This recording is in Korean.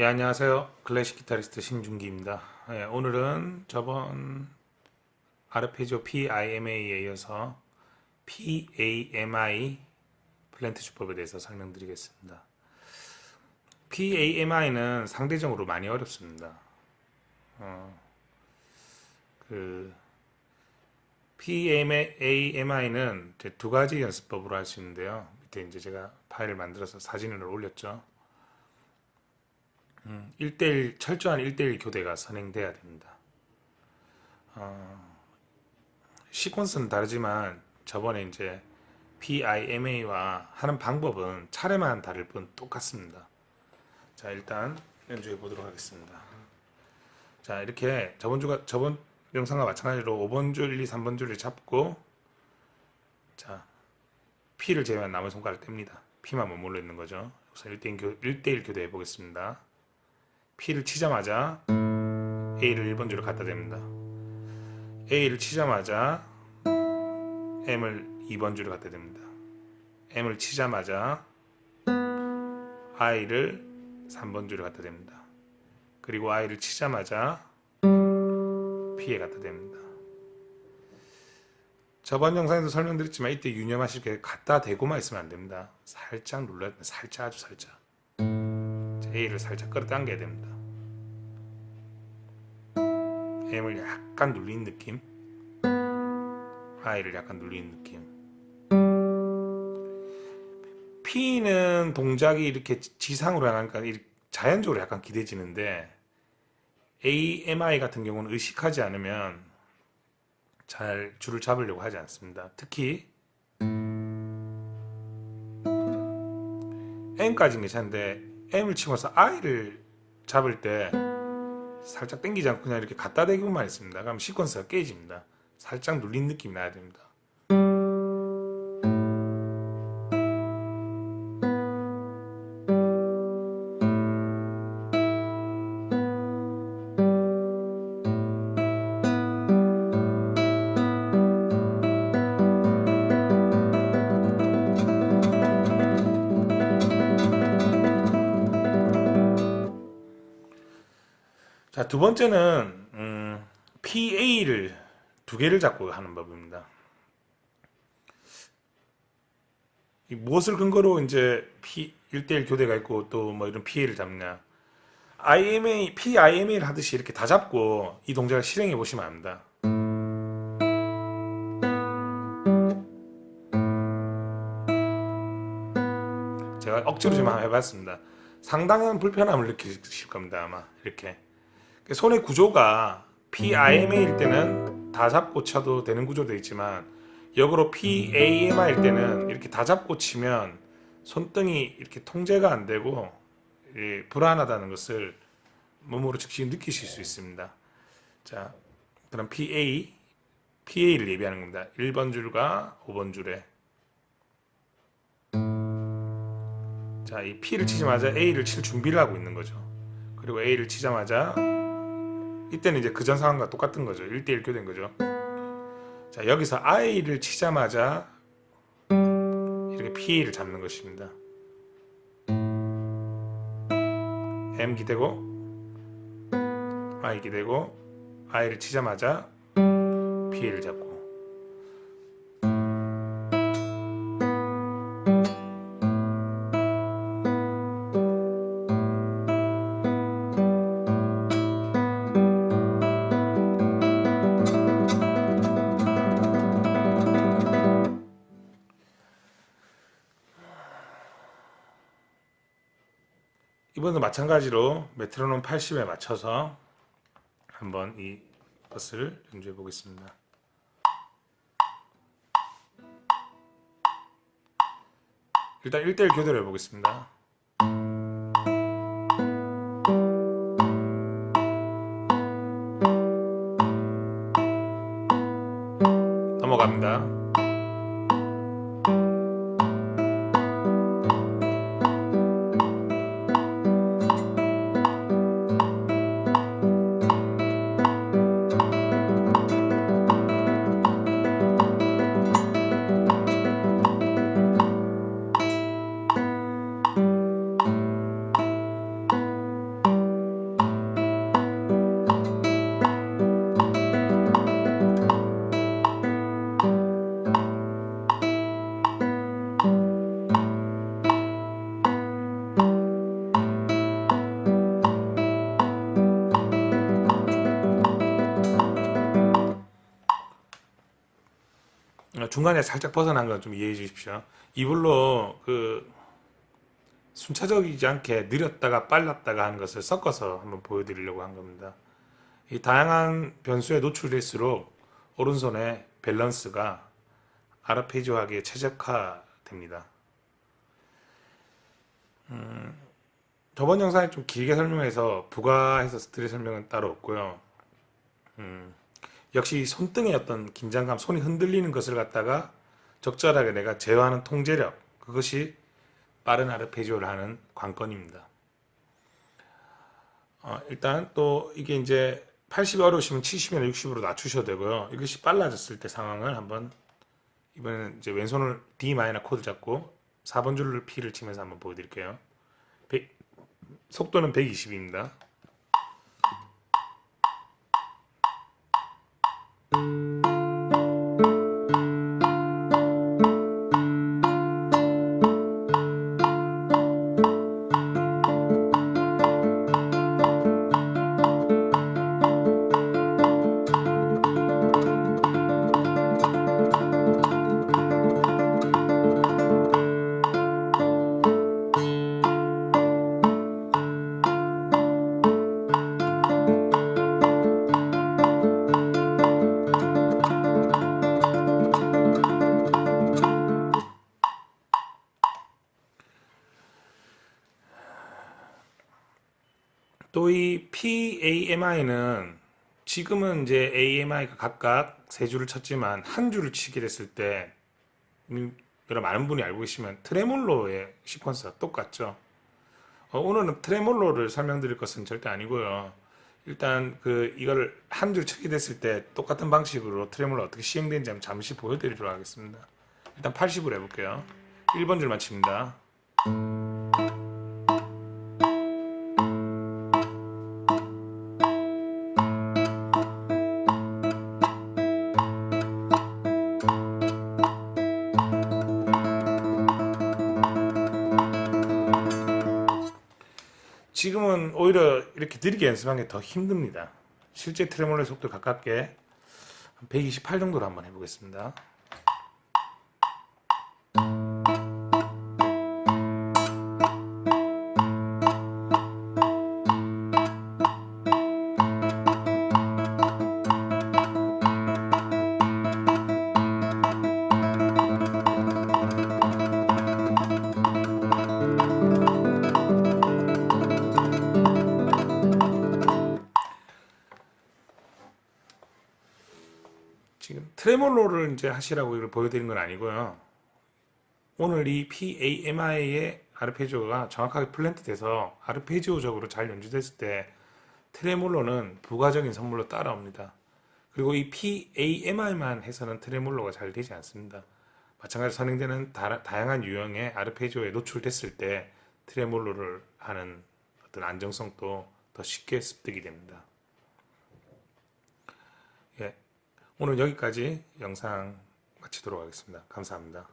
예, 안녕하세요. 클래식 기타리스트 신중기입니다. 예, 오늘은 저번 아르페지오 PIMA에 이어서 PAMI 플랜트 주법에 대해서 설명드리겠습니다. PAMI는 상대적으로 많이 어렵습니다. 어, 그 PAMI는 두 가지 연습법으로 할 수 있는데요. 밑에 이제 제가 파일을 만들어서 사진을 올렸죠. 1대1 철저한 1대1 교대가 선행돼야 됩니다. 어, 시퀀스는 다르지만 저번에 이제 PIMA와 하는 방법은 차례만 다를 뿐 똑같습니다. 자 일단 연주해 보도록 하겠습니다. 자 이렇게 저번 주가 저번 영상과 마찬가지로 5번 줄, 1, 2, 3번 줄을 잡고 자 P를 제외한 나머지 손가락을 뗍니다. P만 머물러 있는 거죠. 우선 1대1 교, 1대1 교대해 보겠습니다. P를 치자마자 A를 1번 줄로 갖다 댑니다. A를 치자마자 M을 2번 줄로 갖다 댑니다. M을 치자마자 I를 3번 줄에 갖다 댑니다. 그리고 I를 치자마자 P에 갖다 댑니다. 저번 영상에도 설명드렸지만 이때 유념하실 게 갖다 대고만 있으면 안 됩니다. 살짝 눌러야 됩니다. 살짝 아주 살짝. A를 살짝 끌어당겨야 됩니다. M을 약간 눌린 느낌, I를 약간 눌린 느낌. P는 동작이 이렇게 지상으로 향하니까 자연적으로 약간 기대지는데 AMI 같은 경우는 의식하지 않으면 잘 줄을 잡으려고 하지 않습니다. 특히 M까지는 괜찮은데 M을 치고서 I를 잡을 때 살짝 당기지 않고 그냥 이렇게 갖다 대기만 있습니다. 그럼 시퀀스가 깨집니다. 살짝 눌린 느낌이 나야 됩니다. 자, 두 번째는 음, PA를 두 개를 잡고 하는 법입니다. 이 무엇을 근거로 이제 P 1대1 교대가 있고 또 뭐 이런 PA를 잡냐? IMA, PIMA를 하듯이 이렇게 다 잡고 이 동작을 실행해 보시면 압니다. 제가 억지로 좀 해봤습니다. 상당한 불편함을 느끼실 겁니다, 아마. 이렇게. 손의 구조가 PIMA일 때는 다 잡고 쳐도 되는 구조도 있지만 역으로 PAMI일 때는 이렇게 다 잡고 치면 손등이 이렇게 통제가 안 되고 예, 불안하다는 것을 몸으로 즉시 느끼실 수 있습니다. 자, 그럼 PA, PA를 예비하는 겁니다. 1번 줄과 5번 줄에 자, 이 P를 치자마자 A를 칠 준비를 하고 있는 거죠. 그리고 A를 치자마자 이때는 이제 그전 상황과 똑같은 거죠. 1대1 교대인 거죠. 자, 여기서 I를 치자마자 이렇게 PA를 잡는 것입니다. M 기대고 I 기대고 I를 치자마자 PA를 잡고 이번도 마찬가지로 메트로놈 80에 맞춰서 한번 이 것을 연주해 보겠습니다. 일단 1대1 교대로 해보겠습니다. 넘어갑니다. 중간에 살짝 벗어난 건 좀 이해해 주십시오. 이불로 그 순차적이지 않게 느렸다가 빨랐다가 하는 것을 섞어서 한번 보여드리려고 한 겁니다. 이 다양한 변수에 노출될수록 오른손의 밸런스가 아르페지오하기에 최적화됩니다. 음, 저번 영상에 좀 길게 설명해서 부가해서 스트레스 설명은 따로 없고요. 음, 역시 손등의 어떤 긴장감, 손이 흔들리는 것을 갖다가 적절하게 내가 제어하는 통제력, 그것이 빠른 아르페지오를 하는 관건입니다. 어, 일단 또 이게 이제 80이 어려우시면 70이나 60으로 낮추셔도 되고요. 이것이 빨라졌을 때 상황을 한번 이번에는 이제 왼손을 D 마이너 코드 잡고 4번 줄을 P를 치면서 한번 보여드릴게요. 100 속도는 120입니다. Música 또 이 PAMI는 지금은 이제 AMI가 각각 세 줄을 쳤지만 한 줄을 치게 됐을 때 음, 여러 많은 분이 알고 계시면 트레몰로의 시퀀스가 똑같죠. 어, 오늘은 트레몰로를 설명드릴 것은 절대 아니고요. 일단 그 이걸 한 줄 치게 됐을 때 똑같은 방식으로 트레몰로 어떻게 시행되는지 한번 잠시 보여드리도록 하겠습니다. 일단 80으로 해볼게요. 1번 줄만 칩니다. 지금은 오히려 이렇게 느리게 연습하는 게 더 힘듭니다. 실제 트레몰로의 속도 가깝게 128 정도로 한번 해보겠습니다. 트레몰로를 이제 하시라고 이걸 보여드린 건 아니고요. 오늘 이 PAMI의 아르페지오가 정확하게 플랜트 돼서 아르페지오적으로 잘 연주됐을 때 트레몰로는 부가적인 선물로 따라옵니다. 그리고 이 PAMI만 해서는 트레몰로가 잘 되지 않습니다. 마찬가지로 선행되는 다, 다양한 유형의 아르페지오에 노출됐을 때 트레몰로를 하는 어떤 안정성도 더 쉽게 습득이 됩니다. 예, 오늘 여기까지 영상 마치도록 하겠습니다. 감사합니다.